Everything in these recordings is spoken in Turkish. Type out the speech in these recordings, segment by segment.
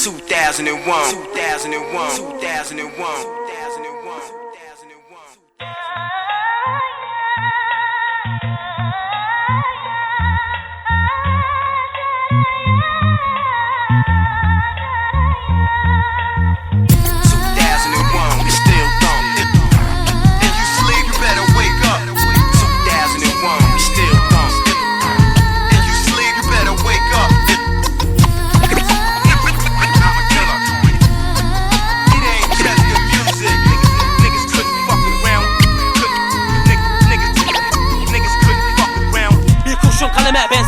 2001, 2001, 2001,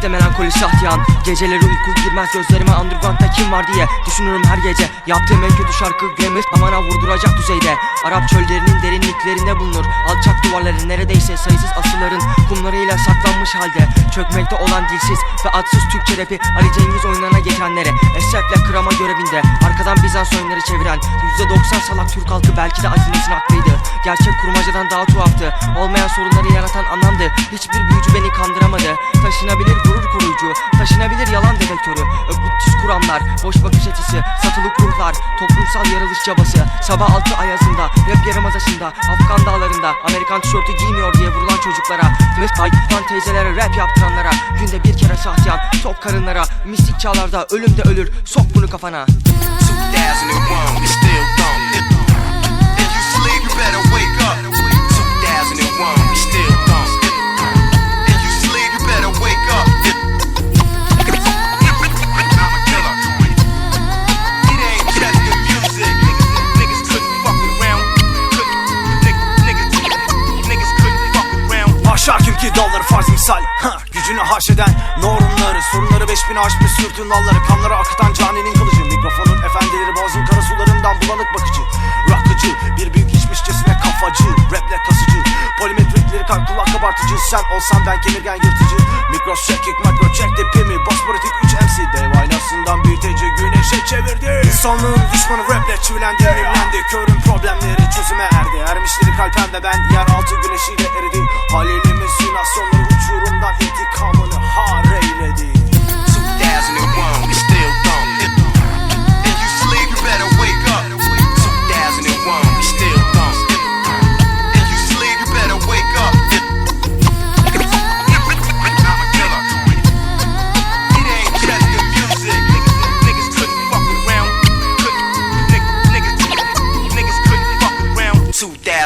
Rapte melankoli şahtiyan Geceleri uyku girmez gözlerime underground'da kim var diye Düşünürüm her gece. Yaptığım en kötü şarkı Glamour Amana vurduracak düzeyde. Arap çöllerinin derinliklerinde bulunur Alçak duvarların neredeyse sayısız asırların Kumlarıyla saklanmış halde. Çökmekte olan dilsiz ve adsız Türkçe rapi Ali Cengiz oyunlarına geçenlere. Esrefle kırama görevinde Arkadan Bizans oyunları çeviren %90 salak Türk halkı belki de azimetin haklıydı. Gerçek kurmacadan daha tuhaftı Olmayan sorunları yaratan anlamdı Hiçbir büyücü beni kandıramadı Taşınabilir gurur koruyucu Taşınabilir yalan dedektörü Öpütüz kuramlar Boş bakış açısı Satılık ruhlar Toplumsal yarılış çabası. Sabah altı ayazında Rap yarımadasında Afgan dağlarında Amerikan tişörtü giymiyor diye vurulan çocuklara. Tayfan teyzelere rap yaptıranlara Günde bir kere sahtiyan Tok karınlara. Mistik çağlarda ölüm de ölür Sok bunu kafana. 2001, ki dalları farz misal. Ha, Gücünü haşeden normları. Sorunları beş bin aşmış sürtün dalları. Kanları akıtan caninin kılıcı. Mikrofonun efendileri boğazın kara sularından bulanık bakıcı. Rakıcı bir büyük içmişçesine kafacı. Raple kasıcı. Polimetrikleri kalk kulak kabartıcı. Sen olsan ben kemirgen yırtıcı. Mikro çekik makro çek tipimi Bospolitik 3 MC Dev aynasından büyüteci güneşe çevirdi. İnsanlığın düşmanı raple çivilendi Mimlendi körün problemleri çözüme erdi. Ermişleri kalpem ve ben yeraltı güneşiyle eridi. Haliyle